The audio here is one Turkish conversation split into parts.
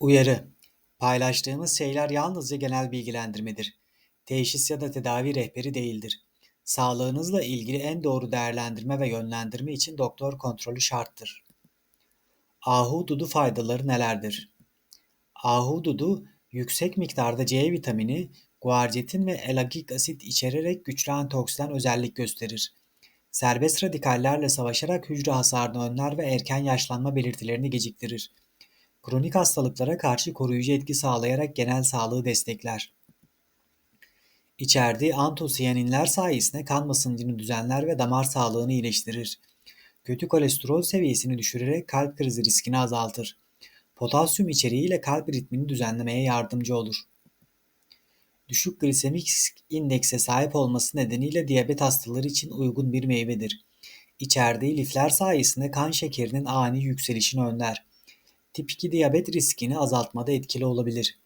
Uyarı: Paylaştığımız şeyler yalnızca genel bilgilendirmedir. Teşhis ya da tedavi rehberi değildir. Sağlığınızla ilgili en doğru değerlendirme ve yönlendirme için doktor kontrolü şarttır. Ahududu faydaları nelerdir? Ahududu yüksek miktarda C vitamini, guarcetin ve elagik asit içererek güçlü antioksidan özellik gösterir. Serbest radikallerle savaşarak hücre hasarını önler ve erken yaşlanma belirtilerini geciktirir. Kronik hastalıklara karşı koruyucu etki sağlayarak genel sağlığı destekler. İçerdiği antosiyaninler sayesinde kan basıncını düzenler ve damar sağlığını iyileştirir. Kötü kolesterol seviyesini düşürerek kalp krizi riskini azaltır. Potasyum içeriğiyle kalp ritmini düzenlemeye yardımcı olur. Düşük glisemik indekse sahip olması nedeniyle diyabet hastaları için uygun bir meyvedir. İçerdiği lifler sayesinde kan şekerinin ani yükselişini önler. Tip 2 diyabet riskini azaltmada etkili olabilir.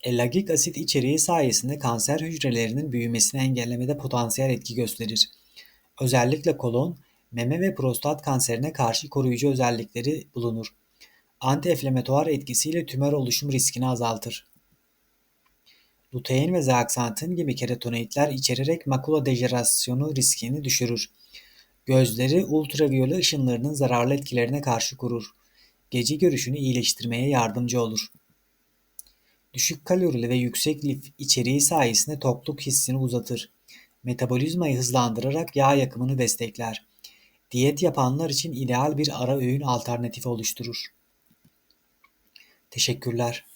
Ellagik asit içeriği sayesinde kanser hücrelerinin büyümesini engellemede potansiyel etki gösterir. Özellikle kolon, meme ve prostat kanserine karşı koruyucu özellikleri bulunur. Antiinflamatuar etkisiyle tümör oluşum riskini azaltır. Lutein ve zeaksantin gibi keratonoidler içererek makula dejenerasyonu riskini düşürür. Gözleri ultraviyole ışınlarının zararlı etkilerine karşı korur. Gece görüşünü iyileştirmeye yardımcı olur. Düşük kalorili ve yüksek lif içeriği sayesinde tokluk hissini uzatır. Metabolizmayı hızlandırarak yağ yakımını destekler. Diyet yapanlar için ideal bir ara öğün alternatifi oluşturur. Teşekkürler.